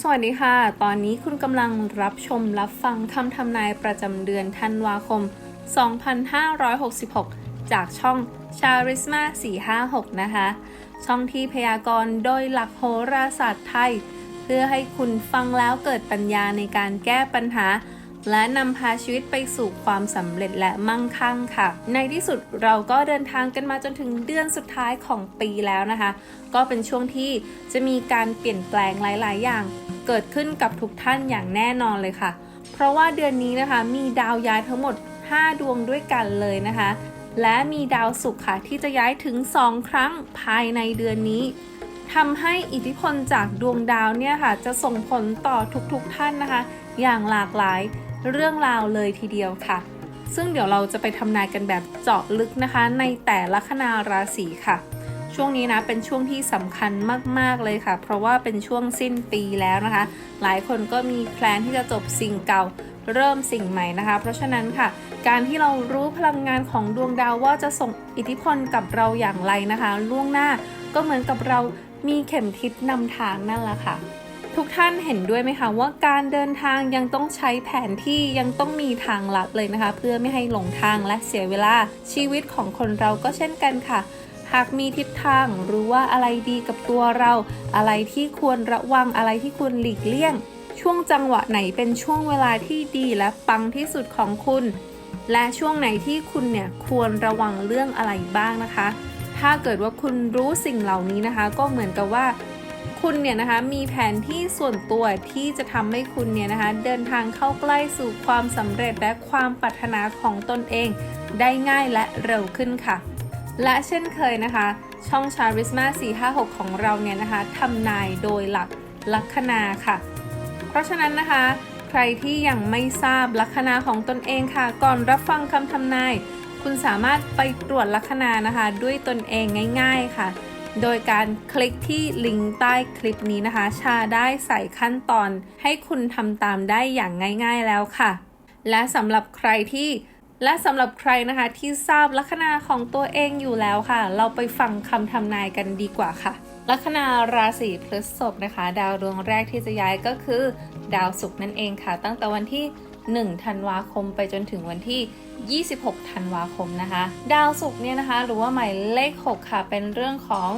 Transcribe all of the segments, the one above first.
สวัสดีค่ะ ตอนนี้คุณกำลังรับชมรับฟังคำทำนายประจำเดือนธันวาคม 2566 จากช่องชาริสมา456 นะคะ ช่องที่พยากรณ์โดยหลักโหราศาสตร์ไทย เพื่อให้คุณฟังแล้วเกิดปัญญาในการแก้ปัญหา และนำพาชีวิตไปสู่ความสำเร็จและมั่งคั่งค่ะ ในที่สุดเราก็เดินทางกันมาจนถึงเดือนสุดท้ายของปีแล้วนะคะ ก็เป็นช่วงที่จะมีการเปลี่ยนแปลงหลาย ๆ อย่าง เกิดขึ้นกับทุกท่านอย่างแน่นอนเลยค่ะ เพราะว่าเดือนนี้นะคะมีดาวย้ายทั้งหมด 5 ดวงด้วยกันเลยนะคะและมีดาวศุกร์ค่ะ ที่จะย้ายถึง 2 ครั้งภายในเดือนนี้ทำให้อิทธิพลจากดวงดาวเนี่ยค่ะ จะส่งผลต่อทุกๆท่านนะคะ อย่างหลากหลาย เรื่องราวเลยทีเดียวค่ะ ซึ่งเดี๋ยวเราจะไปทำนายกันแบบเจาะลึกนะคะ ในแต่ละคณาราศีค่ะ ช่วงนี้นะเป็นช่วงที่สำคัญมากๆเลยค่ะ เพราะว่าเป็นช่วงสิ้นปีแล้วนะคะ หลายคนก็มีแพลนที่จะจบสิ่งเก่าเริ่มสิ่งใหม่นะคะ เพราะฉะนั้นค่ะ การที่เรารู้พลังงานของดวงดาวว่าจะส่งอิทธิพลกับเราอย่างไรนะคะ ล่วงหน้าก็เหมือนกับเรามีเข็มทิศนำทางนั่นแหละค่ะ ทุกท่านเห็นด้วยไหมคะว่าการเดินทางยังต้องใช้แผนที่ยังต้องมีทางลัดเลยนะคะ เพื่อไม่ให้หลงทางและเสียเวลาชีวิตของคนเราก็เช่นกันค่ะ หากมีทิศทางรู้ว่าอะไรดีกับตัวเรา อะไรที่ควรระวังอะไรที่ควรหลีกเลี่ยง ช่วงจังหวะไหนเป็นช่วงเวลาที่ดีและปังที่สุดของคุณ และช่วงไหนที่คุณเนี่ยควรระวังเรื่องอะไรบ้างนะคะ ถ้าเกิดว่าคุณรู้สิ่งเหล่านี้นะคะ ก็เหมือนกับว่า คุณเนี่ยนะคะมีแผนที่ส่วนตัวที่จะทำให้คุณเนี่ยนะคะเดินทางเข้าใกล้สู่ความสำเร็จและความปรารถนาของตนเอง ได้ง่ายและเร็วขึ้นค่ะ และเช่นเคยนะคะ ช่องชาริสมา456 ของเราเนี่ยนะคะทำนายโดยหลักลัคนาค่ะ เพราะฉะนั้นนะคะ ใครที่ยังไม่ทราบลัคนาของตนเองค่ะ ก่อนรับฟังคำทำนาย คุณสามารถไปตรวจลัคนานะคะ ด้วยตนเองง่าย ๆค่ะ โดยการคลิกที่ลิงก์ใต้คลิปนี้นะคะ ชาได้ใส่ขั้นตอนให้คุณทำตามได้อย่างง่าย ๆแล้วค่ะ และสำหรับใครที่และสำหรับใครนะคะที่ทราบลัคนาของตัวเองอยู่แล้วค่ะ เราไปฟังคำทำนายกันดีกว่าค่ะ ลัคนาราศีพฤษภนะคะ ดาวดวงแรกที่จะย้ายก็คือ ดาวศุกร์นั่นเองค่ะ ตั้งแต่วันที่ 1 ธันวาคมไปจนถึงวันที่ 26 ธันวาคมนะคะ ดาวศุกร์เนี่ยนะคะ หรือว่าหมายเลข 6 ค่ะ เป็นเรื่องของ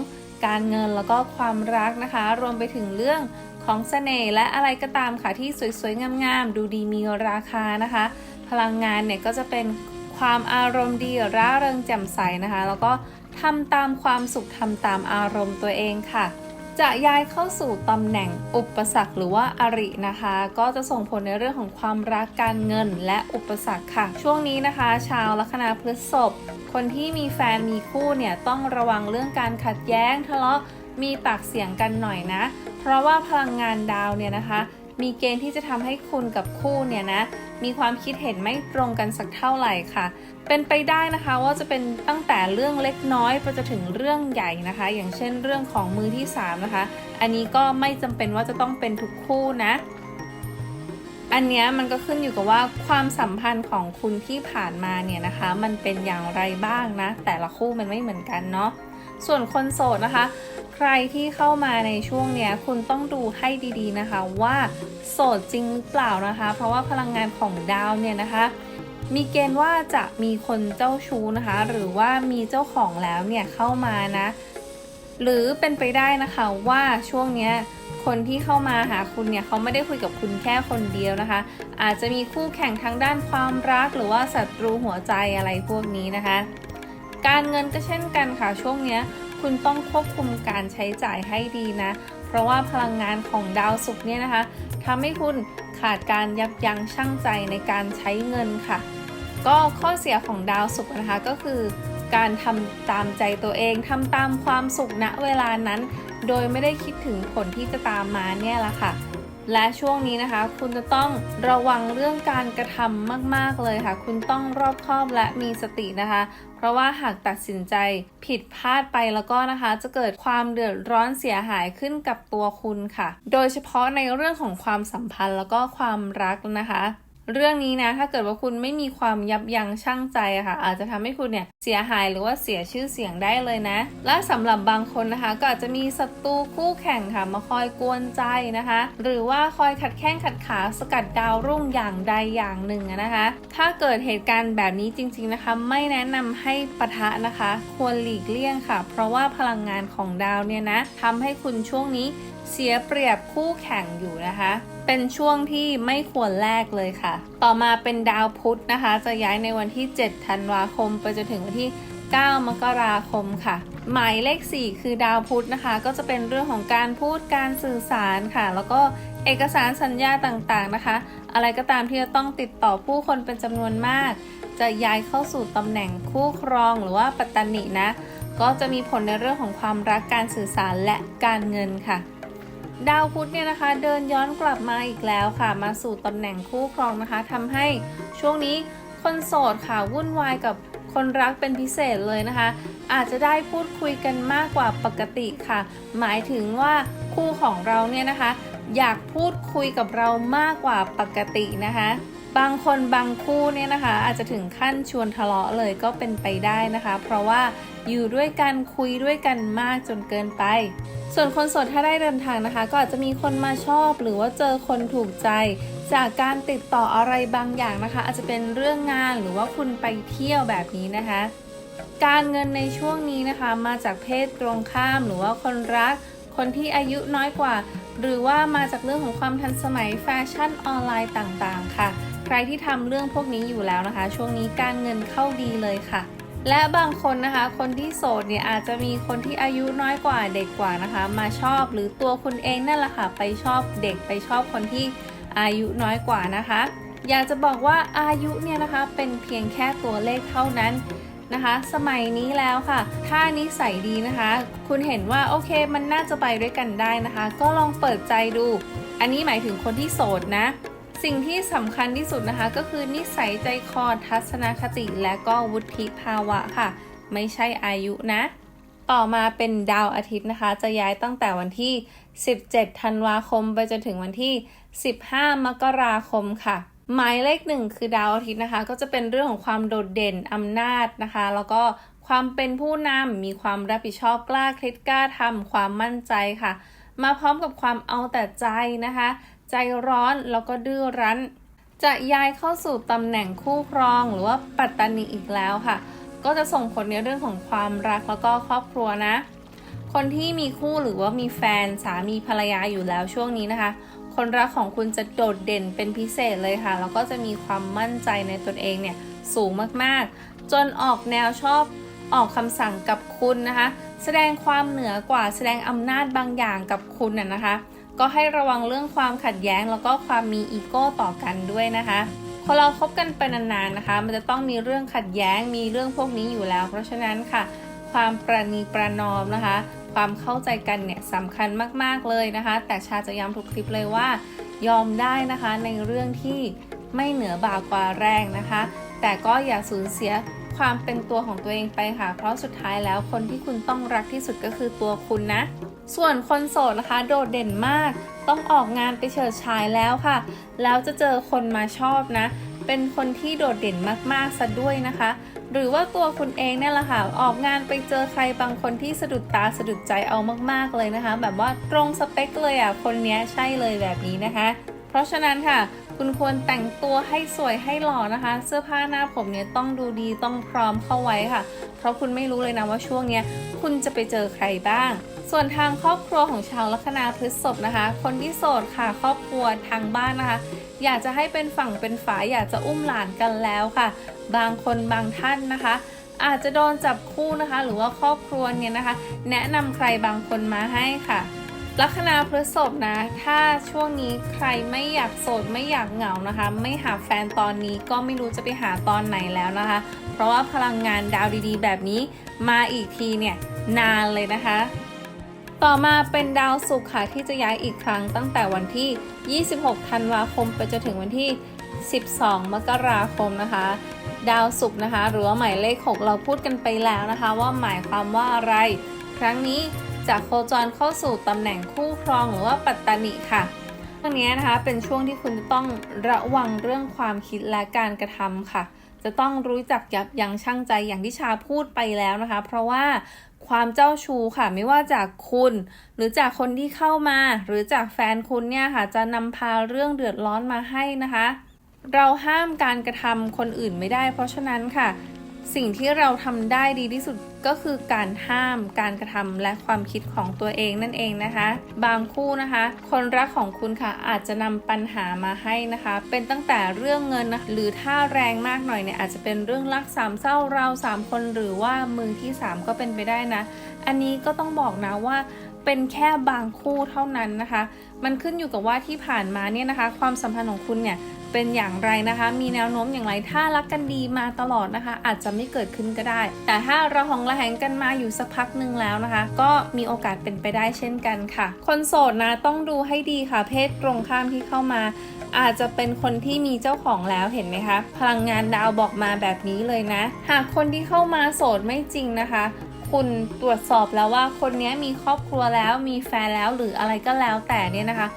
การเงินแล้วก็ความรักนะคะ รวมไปถึงเรื่องของเสน่ห์และอะไรก็ตามค่ะที่สวยๆ งามๆ ดูดีมีราคานะคะ พลังงานเนี่ยก็จะเป็นความอารมณ์ดีร่าเริงแจ่มใสนะคะ แล้วก็ทำตามความสุขทำตามอารมณ์ตัวเองค่ะ จะย้ายเข้าสู่ตำแหน่งอุปสรรคหรือว่าอรินะคะ ก็จะส่งผลในเรื่องของความรักการเงินและอุปสรรคค่ะ ช่วงนี้นะคะ ชาวลัคนาพฤษภคนที่มีแฟนมีคู่เนี่ยต้องระวังเรื่องการขัดแย้งทะเลาะมีปากเสียงกันหน่อยนะ เพราะว่าพลังงานดาวเนี่ยนะคะ มีเกณฑ์ที่จะทำให้คุณกับคู่เนี่ยนะ มีความคิดเห็นไม่ตรงกันสักเท่าไหร่ค่ะ เป็นไปได้นะคะว่าจะเป็นตั้งแต่เรื่องเล็กน้อยไปจนถึงเรื่องใหญ่นะคะ อย่างเช่นเรื่องของมือที่ 3 นะคะ อันนี้ก็ไม่จำเป็นว่าจะต้องเป็นทุกคู่นะอันนี้มันก็ขึ้นอยู่กับว่าความสัมพันธ์ของคุณที่ผ่านมาเนี่ยนะคะ มันเป็นอย่างไรบ้างนะ แต่ละคู่มันไม่เหมือนกันเนาะ ส่วนคนโสดนะคะ ใครที่เข้ามาในช่วงเนี้ยคุณต้องดูให้ดีๆนะคะ ว่าโสดจริงหรือเปล่านะคะ เพราะว่าพลังงานของดาวเนี่ยนะคะ มีเกณฑ์ว่าจะมีคนเจ้าชู้นะคะ หรือว่ามีเจ้าของแล้วเนี่ยเข้ามานะ หรือเป็นไปได้นะคะว่าช่วงเนี้ยคนที่เข้ามาหาคุณเนี่ยเขาไม่ได้คุยกับคุณแค่คนเดียวนะคะ อาจจะมีคู่แข่งทางด้านความรักหรือว่าศัตรูหัวใจอะไรพวกนี้นะคะ การเงินก็เช่นกันค่ะช่วงนี้คุณต้องควบคุมการใช้จ่ายให้ดีนะ เพราะว่าพลังงานของดาวศุกร์เนี่ยนะคะทำให้คุณขาดการยับยั้งชั่งใจในการใช้เงินค่ะ ก็ข้อเสียของดาวศุกร์นะคะก็คือ การทำตามใจตัวเองทำตามความสุขณเวลานั้น โดยไม่ได้คิดถึงผลที่จะตามมาเนี่ยละค่ะ และช่วงนี้นะคะ คุณจะต้องระวังเรื่องการกระทำมาก ๆ เลยค่ะ คุณต้องรอบคอบและมีสตินะคะ เพราะว่าหากตัดสินใจผิดพลาดไปแล้วก็นะคะ จะเกิดความเดือดร้อนเสียหายขึ้นกับตัวคุณค่ะ โดยเฉพาะในเรื่องของความสัมพันธ์แล้วก็ความรักนะคะ เรื่องนี้นะถ้าเกิดว่าคุณไม่มีความยับยั้งชั่งใจอะค่ะอาจจะทำให้คุณเนี่ยเสียหายหรือว่าเสียชื่อเสียงได้เลยนะ และสำหรับบางคนนะคะ ก็อาจจะมีศัตรูคู่แข่งค่ะมาคอยกวนใจนะคะ หรือว่าคอยขัดแข้งขัดขาสกัดดาวรุ่งอย่างใดอย่างหนึ่งนะคะ ถ้าเกิดเหตุการณ์แบบนี้จริง ๆนะคะ ไม่แนะนำให้ปะทะนะคะ ควรหลีกเลี่ยงค่ะ เพราะว่าพลังงานของดาวเนี่ยนะทำให้คุณช่วงนี้เสียเปรียบคู่แข่งอยู่นะคะ เป็นช่วงที่ไม่ควรแลกเลยค่ะ ต่อมาเป็นดาวพุธนะคะ จะย้ายในวันที่ 7 ธันวาคม ไปจนถึงวันที่ 9 มกราคมค่ะ หมายเลข 4 คือดาวพุธนะคะ ก็จะเป็นเรื่องของการพูดการสื่อสารค่ะ แล้วก็เอกสารสัญญาต่างๆนะคะ อะไรก็ตามที่จะต้องติดต่อผู้คนเป็นจำนวนมาก จะย้ายเข้าสู่ตำแหน่งคู่ครองหรือว่าปัตตานินะ ก็จะมีผลในเรื่องของความรักการสื่อสารและการเงินค่ะ ดาวพุธเนี่ยนะคะ เดินย้อนกลับมาอีกแล้วค่ะ มาสู่ตำแหน่งคู่ครองนะคะทำให้ช่วงนี้คนโสดค่ะวุ่นวายกับคนรักเป็นพิเศษเลยนะคะ อาจจะได้พูดคุยกันมากกว่าปกติค่ะ หมายถึงว่าคู่ของเราเนี่ยนะคะ อยากพูดคุยกับเรามากกว่าปกตินะคะ บางคนบางคู่เนี่ยนะคะ อาจจะถึงขั้นชวนทะเลาะเลยก็เป็นไปได้นะคะ เพราะว่าอยู่ด้วยกันคุยด้วยกันมากจนเกินไป ส่วนคนโสดถ้าได้เดินทางนะคะ ก็อาจจะมีคนมาชอบ หรือว่าเจอคนถูกใจ จากการติดต่ออะไรบางอย่างนะคะ อาจจะเป็นเรื่องงานหรือว่าคุณไปเที่ยวแบบนี้นะคะ การเงินในช่วงนี้นะคะ มาจากเพศตรงข้ามหรือว่าคนรัก คนที่อายุน้อยกว่า หรือว่ามาจากเรื่องของความทันสมัยแฟชั่นออนไลน์ต่างๆ ค่ะ ใครที่ทำเรื่องพวกนี้อยู่แล้วนะคะ ช่วงนี้การเงินเข้าดีเลยค่ะ และบางคนนะคะ คนที่โสดเนี่ยอาจจะมีคนที่อายุน้อยกว่าเด็กกว่านะคะ มาชอบหรือตัวคุณเองนั่นแหละค่ะ ไปชอบเด็กไปชอบคนที่อายุน้อยกว่านะคะ อยากจะบอกว่าอายุเนี่ยนะคะเป็นเพียงแค่ตัวเลขเท่านั้นนะคะ สมัยนี้แล้วค่ะ ถ้านิสัยดีนะคะ คุณเห็นว่าโอเคมันน่าจะไปด้วยกันได้นะคะ ก็ลองเปิดใจดู อันนี้หมายถึงคนที่โสดนะ สิ่งที่สำคัญที่สุดนะคะ ก็คือนิสัยใจคอทัศนคติและก็วุฒิภาวะค่ะ ไม่ใช่อายุนะ ต่อมาเป็นดาวอาทิตย์นะคะ จะย้ายตั้งแต่วันที่ 17 ธันวาคมไปจนถึงวันที่ 15 มกราคมค่ะหมายเลขหนึ่งคือดาวอาทิตย์นะคะ ก็จะเป็นเรื่องของความโดดเด่นอำนาจนะคะ แล้วก็ความเป็นผู้นำมีความรับผิดชอบกล้าคิดกล้าทำความมั่นใจค่ะ มาพร้อมกับความเอาแต่ใจนะคะ ใจร้อนแล้วก็ดื้อรั้น จะย้ายเข้าสู่ตำแหน่งคู่ครองหรือว่าปัตตานีอีกแล้วค่ะ ก็จะส่งผลในเรื่องของความรักแล้วก็ครอบครัวนะ คนที่มีคู่หรือว่ามีแฟนสามีภรรยาอยู่แล้วช่วงนี้นะคะ คนรักของคุณจะโดดเด่นเป็นพิเศษเลยค่ะ แล้วก็จะมีความมั่นใจในตนเองเนี่ยสูงมากๆ จนออกแนวชอบออกคำสั่งกับคุณนะคะ แสดงความเหนือกว่าแสดงอำนาจบางอย่างกับคุณน่ะนะคะ ก็ให้ระวังเรื่องความขัดแย้ง แล้วก็ความมีอีโก้ต่อกันด้วยนะคะพอเราคบกันไปนานๆนะคะ มันจะต้องมีเรื่องขัดแย้งมีเรื่องพวกนี้อยู่แล้ว เพราะฉะนั้นค่ะ ความประนีประนอมนะคะ ความเข้าใจกันเนี่ยสำคัญมากๆเลยนะคะ แต่ชาจะย้ำทุกคลิปเลยว่า ยอมได้นะคะในเรื่องที่ไม่เหนือบ่ากว่าแรงนะคะ แต่ก็อย่าสูญเสียความเป็นตัวของตัวเองไปค่ะ เพราะสุดท้ายแล้วคนที่คุณต้องรักที่สุดก็คือตัวคุณนะ ส่วนคนโสดนะคะ โดดเด่นมาก ต้องออกงานไปเฉิดฉายแล้วค่ะ แล้วจะเจอคนมาชอบนะ เป็นคนที่โดดเด่นมากๆซะด้วยนะคะ หรือว่าตัวคุณเองเนี่ยแหละค่ะ ออกงานไปเจอใครบางคนที่สะดุดตาสะดุดใจเอามากๆเลยนะคะ แบบว่าตรงสเปคเลยอะ คนนี้ใช่เลยแบบนี้นะคะ เพราะฉะนั้นค่ะ คุณควรแต่งตัวให้สวยให้หล่อนะคะ เสื้อผ้าหน้าผมเนี่ยต้องดูดีต้องพร้อมเข้าไว้ค่ะ เพราะคุณไม่รู้เลยนะว่าช่วงเนี้ยคุณจะไปเจอใครบ้าง ส่วนทางครอบครัวของชาวลัคนาพฤษภนะคะ คนที่โสดค่ะ ครอบครัวทางบ้านนะคะ อยากจะให้เป็นฝั่งเป็นฝาอยากจะอุ้มหลานกันแล้วค่ะ บางคนบางท่านนะคะอาจจะโดนจับคู่นะคะ หรือว่าครอบครัวเนี่ยนะคะ แนะนำใครบางคนมาให้ค่ะ ลัคนาพฤษภนะ ถ้าช่วงนี้ใครไม่อยากโสดไม่อยากเหงานะคะ ไม่หาแฟนตอนนี้ก็ไม่รู้จะไปหาตอนไหนแล้วนะคะ เพราะว่าพลังงานดาวดีๆ แบบนี้มาอีกทีเนี่ยนานเลยนะคะ ต่อมาเป็นดาวศุกร์ค่ะที่จะย้ายอีกครั้งตั้งแต่วันที่ 26 ธันวาคมไปจนถึงวันที่ 12 มกราคมนะคะ ดาวศุกร์นะคะ หรือว่าหมายเลข 6 เราพูดกันไปแล้วนะคะ ว่าหมายความว่าอะไร ครั้งนี้ จะโคจรเข้าสู่ตำแหน่งคู่ครองหรือว่าปัตตานิค่ะช่วงนี้นะคะเป็นช่วงที่คุณจะต้องระวังเรื่องความคิดและการกระทำค่ะ จะต้องรู้จักยับยั้งชั่งใจอย่างที่ชาพูดไปแล้วนะคะ เพราะว่าความเจ้าชู้ค่ะไม่ว่าจากคุณ หรือจากคนที่เข้ามา หรือจากแฟนคุณเนี่ยค่ะ จะนำพาเรื่องเดือดร้อนมาให้นะคะ เราห้ามการกระทำคนอื่นไม่ได้ เพราะฉะนั้นค่ะ สิ่งที่เราทำได้ดีที่สุดก็คือการห้ามการกระทำและความคิดของตัวเองนั่นเองนะคะ บางคู่นะคะ คนรักของคุณค่ะอาจจะนำปัญหามาให้นะคะ เป็นตั้งแต่เรื่องเงินนะหรือถ้าแรงมากหน่อยเนี่ยอาจจะเป็นเรื่องรักสามเศร้าเราสามคนหรือว่ามือที่สามก็เป็นไปได้นะ อันนี้ก็ต้องบอกนะว่าเป็นแค่บางคู่เท่านั้นนะคะ มันขึ้นอยู่กับว่าที่ผ่านมาเนี่ยนะคะ ความสัมพันธ์ของคุณเนี่ยเป็นอย่างไรนะคะ มีแนวโน้มอย่างไร ถ้ารักกันดีมาตลอดนะคะ อาจจะไม่เกิดขึ้นก็ได้ แต่ถ้าเราหองระแหงกันมาอยู่สักพักหนึ่งแล้วนะคะ ก็มีโอกาสเป็นไปได้เช่นกันค่ะ คนโสดนะต้องดูให้ดีค่ะ เพศตรงข้ามที่เข้ามา อาจจะเป็นคนที่มีเจ้าของแล้วเห็นไหมคะ พลังงานดาวบอกมาแบบนี้เลยนะ หากคนที่เข้ามาโสดไม่จริงนะคะคุณตรวจสอบแล้วว่าคนนี้มีครอบครัวแล้วมีแฟนแล้วหรืออะไรก็แล้วแต่เนี่ยนะคะ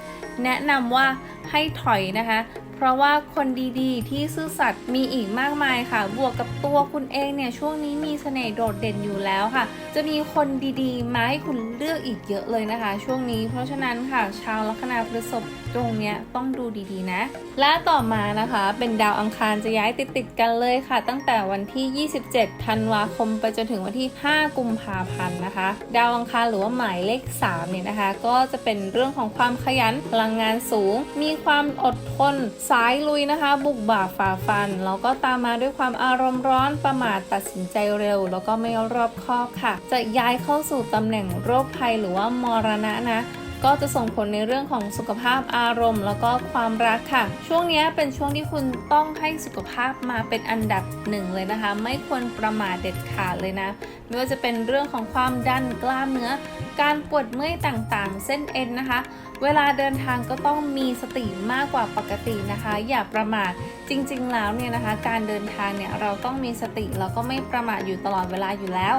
แนะนำว่าให้ถอยนะคะ เพราะว่าคนดีๆ ที่ซื่อสัตย์มีอีกมากมายค่ะ บวกกับตัวคุณเองเนี่ยช่วงนี้มีเสน่ห์โดดเด่นอยู่แล้วค่ะ จะมีคนดีๆ มาให้คุณเลือกอีกเยอะเลยนะคะ ช่วงนี้ เพราะฉะนั้นค่ะ ชาวลัคนาพฤษภตรงเนี้ยต้องดูดีๆนะ และต่อมานะคะเป็นดาวอังคารจะย้ายติดๆกันเลยค่ะ ตั้งแต่วันที่ 27 ธันวาคมไปจนถึงวันที่ 5 กุมภาพันธ์นะคะ ดาวอังคารหรือว่าหมายเลข3เนี่ยนะคะ ก็จะเป็นเรื่องของความขยันพลังงานสูง มีความอดทนสายลุยนะคะ บุกบ่าฝ่าฟัน แล้วก็ตามมาด้วยความอารมณ์ร้อนประมาทตัดสินใจเร็ว แล้วก็ไม่รอบคอบค่ะ จะย้ายเข้าสู่ตำแหน่งโรคภัยหรือว่ามรณะนะ ก็จะส่งผลในเรื่องของสุขภาพอารมณ์ แล้วก็ความรักค่ะ ช่วงนี้เป็นช่วงที่คุณต้องให้สุขภาพมาเป็นอันดับหนึ่งเลยนะคะ ไม่ควรประมาทเด็ดขาดเลยนะ ไม่ว่าจะเป็นเรื่องของความดันกล้ามเนื้อ การปวดเมื่อยต่างๆ เส้นเอ็นนะคะ เวลาเดินทางก็ต้องมีสติมากกว่าปกตินะคะ อย่าประมาทจริง ๆ แล้วเนี่ยนะคะ การเดินทางเนี่ยเราต้องมีสติแล้วก็ไม่ประมาทอยู่ตลอดเวลาอยู่แล้ว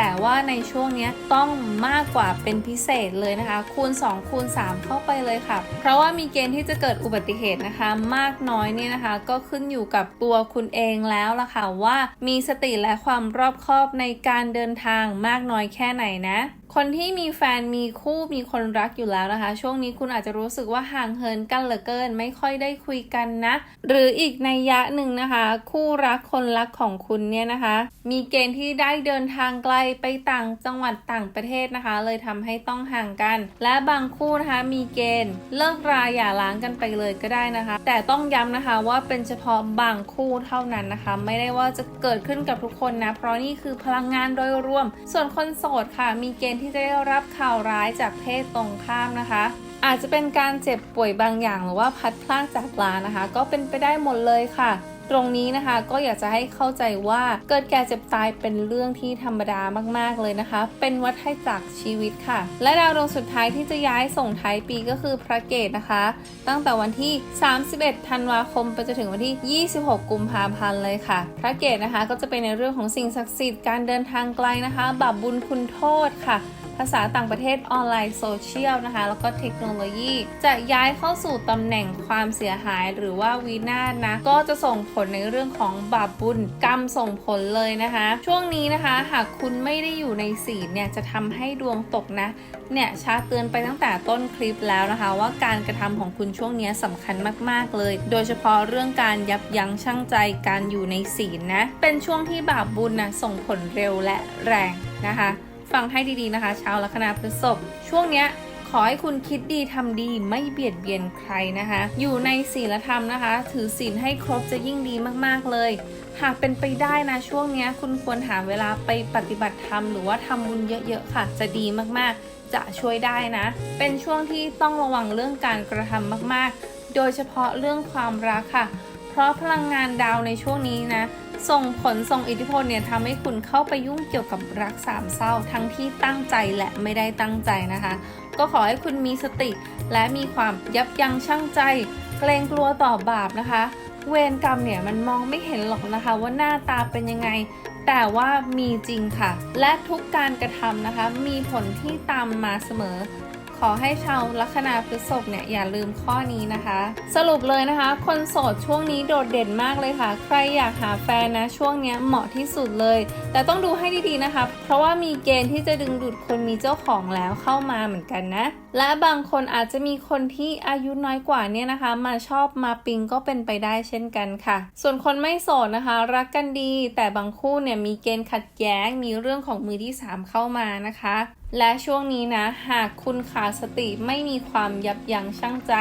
แต่ว่าในช่วงนี้ต้องมากกว่าเป็นพิเศษเลยนะคะ คูณ 2 คูณ 3 เข้าไปเลยค่ะ เพราะว่ามีเกณฑ์ที่จะเกิดอุบัติเหตุนะคะ มากน้อยเนี่ยนะคะ ก็ขึ้นอยู่กับตัวคุณเองแล้วล่ะค่ะว่ามีสติและความรอบคอบในการเดินทางมากน้อยแค่ไหนนะ คนที่มีแฟนมีคู่มีคนรักอยู่แล้วนะคะ ช่วงนี้คุณอาจจะรู้สึกว่าห่างเหินกันเหลือเกิน ไม่ค่อยได้คุยกันนะ หรืออีกในยะหนึ่งนะคะ คู่รักคนรักของคุณเนี่ยนะคะ มีเกณฑ์ที่ได้เดินทางไกลไปต่างจังหวัดต่างประเทศนะคะ เลยทำให้ต้องห่างกัน และบางคู่นะคะมีเกณฑ์เลิกราอย่าล้างกันไปเลยก็ได้นะคะ แต่ต้องย้ำนะคะว่าเป็นเฉพาะบางคู่เท่านั้นนะคะ ไม่ได้ว่าจะเกิดขึ้นกับทุกคนนะเพราะนี่คือพลังงานโดยรวม ส่วนคนโสดค่ะมีเกณฑ์ที่จะได้รับข่าวร้ายจากเพศตรงข้ามนะคะ อาจจะเป็นการเจ็บป่วยบางอย่างหรือว่าพัดพลาดจากลานะคะ ก็เป็นไปได้หมดเลยค่ะ ตรงนี้นะคะก็อยากจะให้เข้าใจว่าเกิดแก่เจ็บตายเป็นเรื่องที่ธรรมดามากๆเลยนะคะ เป็นวัฏจักรชีวิตค่ะ และดาวดวงสุดท้ายที่จะย้ายส่งท้ายปีก็คือพระเกตนะคะ ตั้งแต่วันที่ 31 ธันวาคมไปจนถึงวันที่ 26 กุมภาพันธ์เลยค่ะ พระเกตนะคะก็จะเป็นในเรื่องของสิ่งศักดิ์สิทธิ์การเดินทางไกลนะคะบาปบุญคุณโทษค่ะ ภาษาต่างประเทศออนไลน์โซเชียลนะคะ แล้วก็เทคโนโลยี จะย้ายเข้าสู่ตำแหน่งความเสียหายหรือว่าวินาศนะ ก็จะส่งผลในเรื่องของบาปบุญกรรมส่งผลเลยนะคะ ช่วงนี้นะคะ หากคุณไม่ได้อยู่ในศีลเนี่ยจะทำให้ดวงตกนะเนี่ยชาเตือนไปตั้งแต่ต้นคลิปแล้วนะคะ ว่าการกระทำของคุณช่วงนี้สำคัญมาก ๆ เลย โดยเฉพาะเรื่องการยับยั้งชั่งใจการอยู่ในศีลนะ เป็นช่วงที่บาปบุญนะส่งผลเร็วและแรงนะคะ ฟังให้ดีๆนะคะชาวลัคนาพฤษภช่วงเนี้ยขอให้คุณคิดดีทำดีไม่เบียดเบียนใครนะคะ อยู่ในศีลธรรมนะคะ ถือศีลให้ครบจะยิ่งดีมากๆเลย หากเป็นไปได้นะช่วงนี้คุณควรหาเวลาไปปฏิบัติธรรมหรือว่าทำบุญเยอะๆค่ะ จะดีมากๆ จะช่วยได้นะ เป็นช่วงที่ต้องระวังเรื่องการกระทำมากๆ โดยเฉพาะเรื่องความรักค่ะ เพราะพลังงานดาวในช่วงนี้นะ ส่งผลส่งอิทธิพลเนี่ยทำให้คุณเข้าไปยุ่งเกี่ยวกับรักสามเศร้าทั้งที่ตั้งใจและไม่ได้ตั้งใจนะคะ ก็ขอให้คุณมีสติและมีความยับยั้งชั่งใจ เกรงกลัวต่อบาปนะคะ เวรกรรมเนี่ยมันมองไม่เห็นหรอกนะคะ ว่าหน้าตาเป็นยังไง แต่ว่ามีจริงค่ะ และทุกการกระทำนะคะ มีผลที่ตามมาเสมอ ขอให้ชาวลัคนาพฤษภเนี่ยอย่าลืมข้อนี้นะคะ สรุปเลยนะคะ คนโสดช่วงนี้โดดเด่นมากเลยค่ะ ใครอยากหาแฟนนะช่วงนี้เหมาะที่สุดเลย แต่ต้องดูให้ดีๆนะคะ เพราะว่ามีเกณฑ์ที่จะดึงดูดคนมีเจ้าของแล้วเข้ามาเหมือนกันนะ และบางคนอาจจะมีคนที่อายุน้อยกว่าเนี่ยนะคะ มาชอบมาปิงก็เป็นไปได้เช่นกันค่ะ ส่วนคนไม่โสดนะคะ รักกันดี แต่บางคู่เนี่ยมีเกณฑ์ขัดแย้งมีเรื่องของมือที่ 3 เข้ามานะคะ และช่วงนี้นะ หากคุณขาดสติไม่มีความยับยั้งชั่งใจ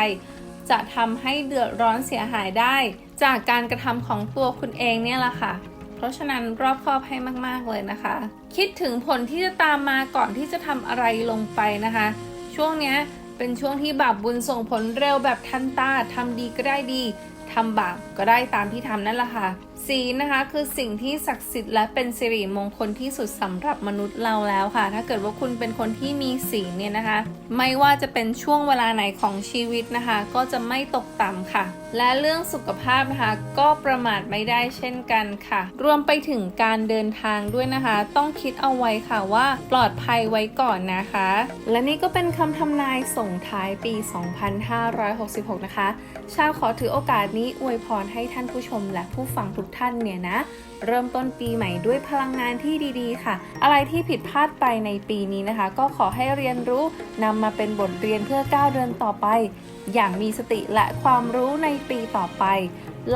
จะทำให้เดือดร้อนเสียหายได้ จากการกระทำของตัวคุณเองเนี่ยแหละค่ะ เพราะฉะนั้นรอบคอบให้มากๆเลยนะคะ คิดถึงผลที่จะตามมาก่อนที่จะทำอะไรลงไปนะคะ ช่วงนี้เป็นช่วงที่บาปบุญส่งผลเร็วแบบทันตาทำดีก็ได้ดีทำบาปก็ได้ตามที่ทำนั่นแหละค่ะ ศีลนะคะคือสิ่งที่ศักดิ์สิทธิ์และเป็นสิริมงคลที่สุดสำหรับมนุษย์เราแล้วค่ะ ถ้าเกิดว่าคุณเป็นคนที่มีศีลเนี่ยนะคะ ไม่ว่าจะเป็นช่วงเวลาไหนของชีวิตนะคะ ก็จะไม่ตกต่ำค่ะ และเรื่องสุขภาพนะคะ ก็ประมาทไม่ได้เช่นกันค่ะ รวมไปถึงการเดินทางด้วยนะคะ ต้องคิดเอาไว้ค่ะว่าปลอดภัยไว้ก่อนนะคะ และนี่ก็เป็นคำทำนายส่งท้ายปี 2566 นะคะ ชาวขอถือโอกาสนี้อวยพรให้ท่านผู้ชมและผู้ฟังทุกท่านเนี่ยนะ เริ่มต้นปีใหม่ด้วยพลังงานที่ดีๆ ค่ะ อะไรที่ผิดพลาดไปในปีนี้นะคะ ก็ขอให้เรียนรู้นำมาเป็นบทเรียนเพื่อก้าวเดินต่อไป อย่างมีสติและความรู้ในปีต่อไป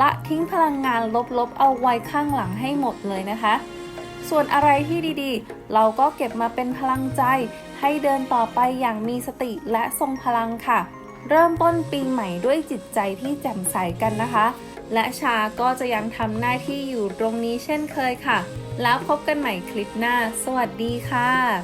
ละทิ้งพลังงานลบๆ เอาไว้ข้างหลังให้หมดเลยนะคะ ส่วนอะไรที่ดีๆ เราก็เก็บมาเป็นพลังใจ ให้เดินต่อไปอย่างมีสติและทรงพลังค่ะ เริ่มต้นปีใหม่ด้วยจิตใจที่แจ่มใสกันนะคะ และชาก็จะยังทำหน้าที่อยู่ตรงนี้เช่นเคยค่ะ แล้วพบกันใหม่คลิปหน้า สวัสดีค่ะ